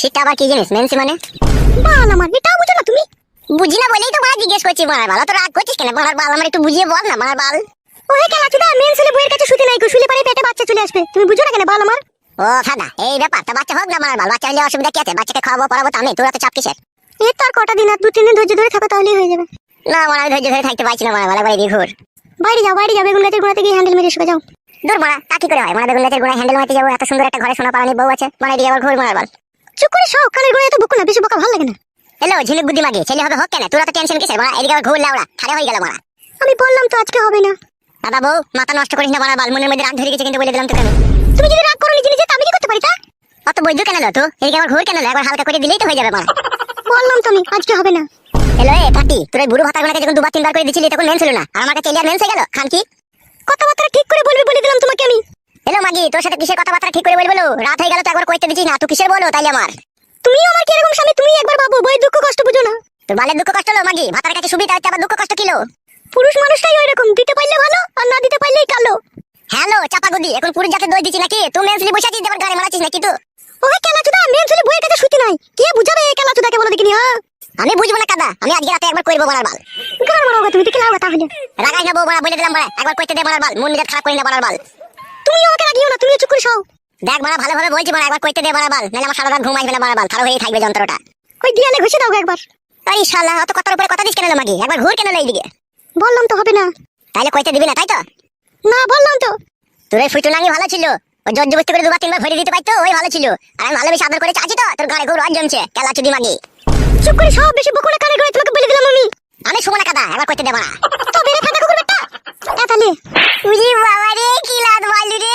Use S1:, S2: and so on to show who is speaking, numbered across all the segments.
S1: সেটা আবার কি জিনিস মেনসি মানে?
S2: বাল আমার এটাও বুঝো না তুমি।
S1: বুঝি না বলেই তো মারা জিজ্ঞেস করছি মারার বাল তো রাগ করছিস কেন? মারার বাল আমার একটু বুঝিয়ে বল না মারার বাল।
S2: ও হে কেলাচুদা মেন্স হলে বইয়ের কাছে শুতে নাই গো শুলে পারে পেটে বাচ্চা চলে আসবে। তুমি বুঝো না কেন বাল আমার?
S1: ও ফাদা এই ব্যাপার তা বাচ্চা হোক না মারার বাল বাচ্চা হলে অসুবিধা কি আছে? বাচ্চাকে খাওয়াবো পড়াবো তো আমি তোরা তো চাপ কিসের?
S2: এই তো আর কটা দিন আর দু তিন দিন ধৈর্য ধরে থাকো তাহলেই হয়ে যাবে।
S1: না মারা আমি ধৈর্য ধরে থাকতে পারছি না মারার বাল এদিকে ঘুর।
S2: বাইরে যাও বাইরে যাও বেগুন গাছের গোড়াতে গিয়ে হ্যান্ডেল মেরে শুয়ে যাও।
S1: দূর মারা তা কি করে হয়? মারা বেগুন গাছের গোড়ায় হ্যান্ডেল মারতে যাব? এত সুন্দর একটা ঘরে সোনা পালানি বউ আছে মারা এদিকে আবার ঘুর মারার বাল।
S2: চুপ করে সব কানের গোড়ায় তো বকো না বেশি বকা ভালো লাগে না।
S1: হ্যালো ঝিলিক বুদ্ধি মাগি ছেলে হবে হোক কেন? তোরা তো টেনশন কিসের? মারা এদিকে ঘুর লাউড়া খারে হয়ে গেল মারা
S2: আমি বললাম তো আজকে হবে না।
S1: দাদা বউ মাথা নষ্ট করিস না মারার বাল মনের মধ্যে রাগ ধরে গেছে কিন্তু বলে দিলাম তোকে আমি।
S2: তুমি যদি রাগ করো নিজে নিজে আমি কি করতে পারি তা
S1: অত বৈদ্য কেন লো তো এদিকে আবার ঘুর কেন লো একবার হালকা করে দিলেই তো হয়ে যাবে মারা
S2: বললাম তো আমি আজকে হবে না।
S1: হ্যালো এ পাটি তোর বুড়ো ভাতার গোনাকে যখন দুবার তিনবার করে দিছিলি তখন মেন ছিল না। আর আমার কাছে এলিয়ার মেন হয়ে গেল? খান কি?
S2: কথাবার্তা ঠিক করে বলবি বলে দিলাম তোমাকে আমি।
S1: হ্যালো মাগি তোর সাথে কিসের কথাবার্তা ঠিক করে বলব? রাত হয়ে গেল তো একবার কইতে দিছিস না তুই কিসের বলো তাইলে আমার?
S2: তুমিও আমার কি এরকম স্বামী তুমি একবার ভাবো বই দুঃখ কষ্ট বুঝো না।
S1: তোর বালের দুঃখ কষ্ট হলো মাগি ভাতার কাছে সুবিধা হচ্ছে আবার দুঃখ কষ্ট কিলো
S2: পুরুষ মানুষটাই ওই রকম দিতে পারলে ভালো আর না দিতে পারলেই কালো।
S1: হ্যালো চাপা গুদি এখন পুরুষ জাতে দই দিচ্ছি নাকি? তুই মেনসলি বসে আছিস দেবার গাড়ি মারাচ্ছিস নাকি তুই?
S2: ওই কেলা চুদা মেন ছেলে বইয়ের কাছে শুতে নাই। কে বুঝাবে এই কেলা চুদাকে বলো দেখিনি হ্যাঁ
S1: আমি বুঝব না কাদা। আমি আজকে রাতে একবার করব মারার বাল।
S2: গান মারাও তুমি দেখে লাও তাহলে
S1: রাগাই না বউ বলে দিলাম মারা একবার কইতে দে মারার বাল। মন মেজাজ খারাপ করি না মারার বাল।
S2: তুমি আমাকে রাগিও না তুমি চুপ করে সও
S1: দেখ মারা ভালোভাবে বলছি মারা একবার কইতে দে মারার বাল নাহলে আমার সারা রাত ঘুম আসবে না মারার বাল খারাপ হয়ে থাকবে যন্ত্রটা।
S2: ওই দিয়ালে ঘষে দাও একবার।
S1: এই শালা অত কথার উপরে কথা দিস কেন মাগি? একবার ঘুর কেন এইদিকে?
S2: বললাম তো হবে না।
S1: তাইলে কইতে দিবি না তাই তো?
S2: না বললাম তো।
S1: তোর এই ফুটু নাঙ্গি ভালো ছিল। ওই জর্জ বস্তি করে দুবার তিনবার ভরে দিতে পারতো ওই ভালো ছিল। আর আমি ভালোবেসে আদর করে চাচ্ছি তো তোর ঘরে খুব রজ জমছে। কেলা চুদি মাগি।
S2: চুপ করে সব বেশি বকো না কানে করে তোমাকে বলে দিলাম আমি।
S1: আমি শুভ না কাদা একবার কইতে দেবো না
S2: তবে রে ফাটা কুকুর বেটা এ তাহলে?
S1: উজি বাবা রে কি লাদ মারলি রে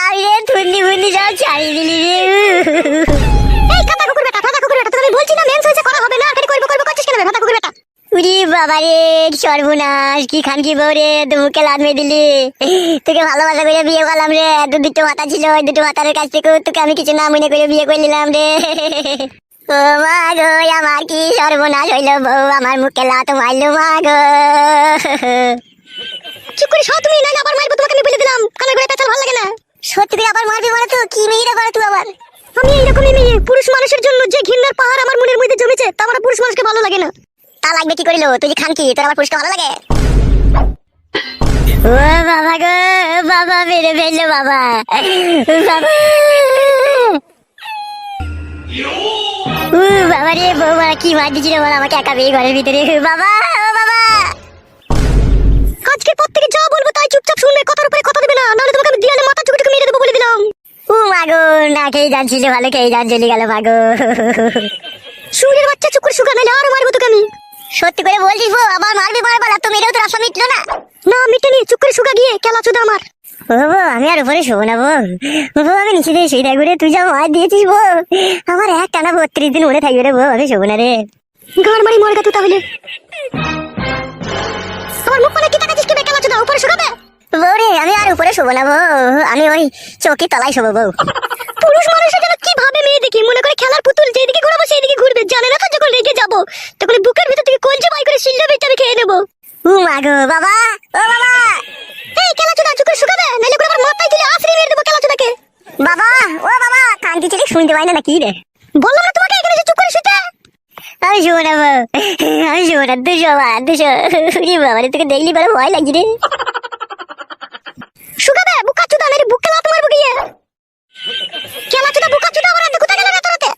S1: আমি রে থুন্নি ফুন্নি সব ছাড়িয়ে দিলি রে
S2: এই কাটা কুকুর বেটা ফাটা কুকুর বেটা তোকে বলছি না মেন হয়েছে করা হবে না খালি করব করব করছিস কেন ফাটা কুকুর বেটা
S1: উজি বাবা রে সর্বনাশ কি খান কি বউ রে মুখে লাদ মেয়ে দিলি। তোকে ভালোবাসা করে বিয়ে করলাম রে দু দুটো মাথা ছিল ওই দুটো মাথার কাছ থেকে তোকে আমি কিছু না মনে করে বিয়ে করে নিলাম রে। ও মা গো আমার কি সর্বনাশ হইল বউ? আমার মুখে লাত মারলো মা গো
S2: চুপ করে সব তুমি নাইলে আবার মারবো তোমাকে আমি বলে দিলাম। কানে করে পেঁচাল ভালো লাগে না।
S1: সত্যি করে আবার মারবি মানে তো? কি মেয়েরা করে তুই আবার?
S2: আমি এইরকমই মেয়ে। পুরুষ মানুষের জন্য যে ঘৃণার পাহাড় আমার মনের মধ্যে জমেছে তা আমার পুরুষ মানুষকে ভালো লাগে না।
S1: তা লাগবে কি করিল? তুই খান কি? তোর আমার পুরুষকে ভালো লাগে? ও বাবা গো বাবা মেরে ফেলল বাবা। বাবা উ বাবা রে কি আমাকে একা ঘরের ভিতরে? বাবা বাবা!
S2: আজকের পর থেকে যা বলব তাই চুপচাপ শুনবে, কথার উপরে কথা দেবে না, নাহলে তোমাকে আমি দিয়ালে মাথা মেরে দেবো বলে দিলাম।
S1: ও মাগো না খেয়ে যাচ্ছিল ভালো খেয়ে যান চলে গেল মাগো
S2: সুরের বাচ্চা চুপ করে শুকা আরও মারবো তোকে আমি।
S1: সত্যি করে বলছিস আবার মারবি মারবার আর তো মেরেও তো রাস্তা মিটলো না।
S2: না, মিটেনি, চুপ করে শুকা গিয়ে কেলা চুদা আমার।
S1: বউ আমি আর উপরে শোবো না বউ আমি নিচে দিয়ে শুয়ে থাকব রে তুই যা মার দিয়েছিস বউ আমার এক টানা বত্রিশ দিন উড়ে থাকবে রে বউ আমি শোবো না রে।
S2: গান মারি মরগা তুই তাহলে। আমার মুখ মানে কি তাকাচ্ছিস কি কেলা চুদা উপরে শুকাবে
S1: বউ রে আমি আর উপরে শোবো না বউ আমি ওই চৌকি তলায় শোবো বউ
S2: পুরুষ মানুষের যেন কি ভাবে মেয়ে দেখি? মনে করে খেলার পুতুল যেদিকে ঘুরাবো সেইদিকে ঘুরবে। জানে না তো যখন রেগে যাব তখন বুকের ভিতর থেকে কলজে বাই করে শিল্লা আমি খেয়ে নেব।
S1: মাগো বাবা। ও বাবা।
S2: এই কেলা চুদা শুকাবে নাইলে করে আমার মাথায় দিলে আফরি মেরে দেবো কেলা চুদাকে
S1: বাবা ও বাবা কান্তি ছেলে শুনতে পাই না নাকি রে?
S2: বললাম না তোমাকে এখানে চুপ করে শুতে?
S1: আমি শুভ না আমি শুভ না দুশো মা দুশো। বাবা তোকে দেখলি বলে ভয় লাগছে রে।
S2: শুকাবে বুকা চুদা নাহলে বুক কেলা তোমার বুকিয়ে কেলা চুদা বুকা চুদা আমার হাতে কোথায় গেল রাতে রাতে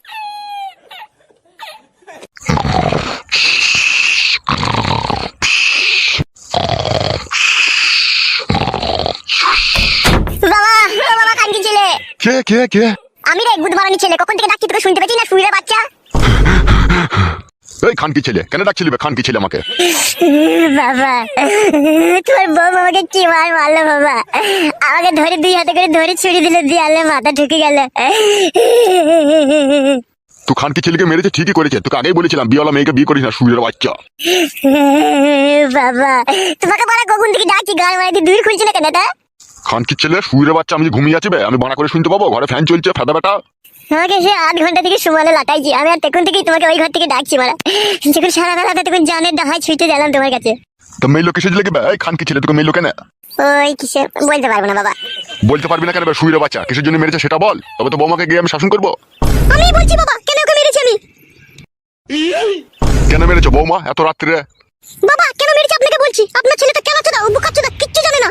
S1: বাবা ও বাবা কান্তি ছেলে
S3: কে কে কে?
S1: আমি রে গুড মারানি ছেলে কখন থেকে ডাকছি তোকে শুনতে পেয়েছি না? শুয়ে বাচ্চা।
S3: এই খানকি ছেলে কেন ডাকছিলি বে? খানকি ছেলে আমাকে।
S1: বাবা তোর বউ আমাকে কি মার মারলো বাবা? আমাকে ধরে দুই হাতে করে ধরে ছুরি দিলে দিয়ালে মাথা ঢুকে গেল।
S3: তুই খানকি ছেলেকে মেরেছে ঠিকই করেছে। তোকে আগেই বলেছিলাম বিয়েওয়ালা মেয়েকে বিয়ে করিস না সুরের বাচ্চা।
S1: বাবা তোমাকে বড় কখন থেকে ডাকি গান মারি দিয়ে দূর খুলছে না কেন এটা?
S3: খানকি ছেলে? সুরের বাচ্চা আমি ঘুমিয়ে আছি বে আমি বানা করে শুনতে পাবো? ঘরে ফ্যান চলছে ফেদা বেটা।
S1: আমাকে সে আধ ঘণ্টা থেকে সুমালে লাটাইছি। আমি আর তখন থেকেই তোমাকে ওই ঘর থেকে ডাকছি মারা। যখন সারা বেলাতে তখন জানের ডাহায় ছুটে গেলাম তোমার কাছে।
S3: তো মেয়ে কিসে লেগে বে? এই খানকি ছেলে তোকে মেয়ে কেন
S1: ওই কিসে বলতে পারব না বাবা।
S3: বলতে পারবি না কেন সুরের বাচ্চা? কিসের জন্য মেরেছে সেটা বল। তবে তো বৌমাকে গিয়ে আমি শাসন করব।
S2: আমি বলছি বাবা কেন ওকে মেরেছি আমি?
S3: কেন মেরেছো বৌমা এত রাত্রে
S2: বাবা কেন মেরেছি আপনাকে বলছি? আপনার ছেলে তো কেন চোদা ও বুকা চোদা কিচ্ছু জানে না।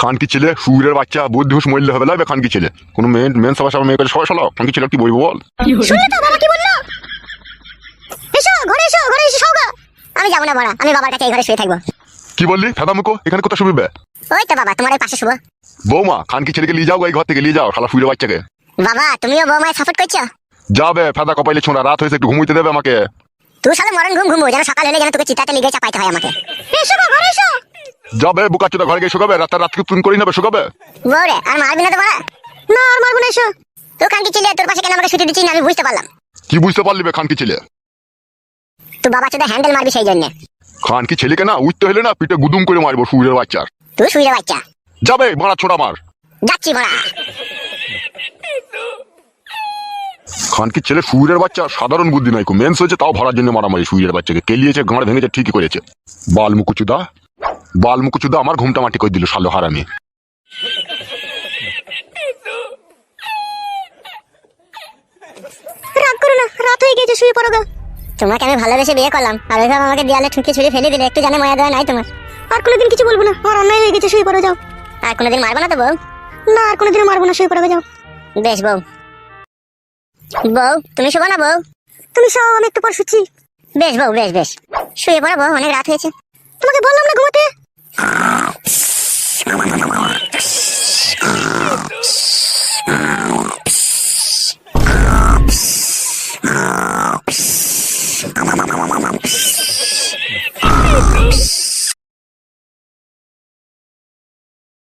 S3: খানকি ছেলে সুরের বাচ্চা বুদ্ধি হুস মরলে হবে লাগবে খানকি ছেলে। কোনো মেন মেন সভা সভা মেয়ে করে সবাই শোনাও খানকি ছেলে কি বলব বল?
S2: শুনলে তো বাবা কি বলল? এসো ঘরে এসো ঘরে এসে সৌগা
S1: আমি যাব না বড়া আমি বাবার কাছে এই ঘরে শুয়ে থাকব।
S3: কি বললি? ফেদা মুখো এখানে কোথায় শুবিবে?
S1: ওই তো বাবা তোমার পাশে শুভ
S3: বৌমা খানকি ছেলেকে নিয়ে যাও এই ঘর থেকে নিয়ে যাও শালা সুরের বাচ্চাকে।
S1: বাবা তুমিও বৌমায় সাপোর্ট করছ?
S3: যাবে ফেদা কপাইলে ছোঁড়া রাত হয়েছে একটু ঘুমুইতে দেবে আমাকে।
S1: তুই সালে মরণ ঘুম ঘুমবো যেন সকাল হলে যেন তোকে চিতাতে লিগে চাপাইতে হয় আমাকে।
S2: এসো ঘরে এসো।
S3: যাবে বুকা চোদা ঘরে গিয়ে শুকাবে রাতের রাতকে তুন করি নেবে শুকাবে?
S1: বৌরে আর মারবি না তো মারা
S2: না আর মারবো না এসো।
S1: তুই কানকি ছিলে তোর পাশে কেন আমাকে ছুটি দিচ্ছিস আমি বুঝতে পারলাম।
S3: কি বুঝতে পারলি বে খানকি ছেলে?
S1: তুই বাবা চোদা হ্যান্ডেল মারবি সেই জন্য।
S3: খানকি ছেলেকে না উঠতে হলে না পিঠে গুদুম করে মারবো সুরের বাচ্চার
S1: তুই শুয়ে রে বাচ্চা।
S3: যাবে মারা ছোড়া মার।
S1: যাচ্ছি বড়া
S3: খানকি ছেলে সুরের বাচ্চা সাধারণ বুদ্ধি নাই মেন্স হয়েছে তাও ভরার জন্য মারামারি সুরের বাচ্চাকে। কেলিয়েছে গাঁড় ভেঙেছে ঠিকই করেছে। বাল মুকুচুদা বাল মুকুচুদা আমার ঘুমটা মাটি করে দিল সালো হারামি।
S2: রাগ করো না রাত হয়ে গেছে শুয়ে পড়ো গা।
S1: তোমাকে আমি ভালোবেসে বিয়ে করলাম আর ওইভাবে আমাকে দেয়ালে ঠুকে ছুড়ে ফেলে দিলে একটু জানে ময়া দেওয়া নাই তোমার।
S2: আর কোনোদিন কিছু বলব না অন্যায় হয়ে গেছে শুয়ে পড়ো যাও।
S1: আর কোনোদিন মারবো না তো বউ?
S2: না আর কোনোদিনও মারবো না শুয়ে পড়ো যাও।
S1: বেশ বউ। বউ তুমি শোবো না বউ?
S2: তুমি সব আমি একটু পর শুচ্ছি।
S1: বেশ বউ বেশ বেশ। শুয়ে পড়ো বউ অনেক রাত হয়েছে।
S2: তোমাকে বললাম না ঘুমাতে? ああ。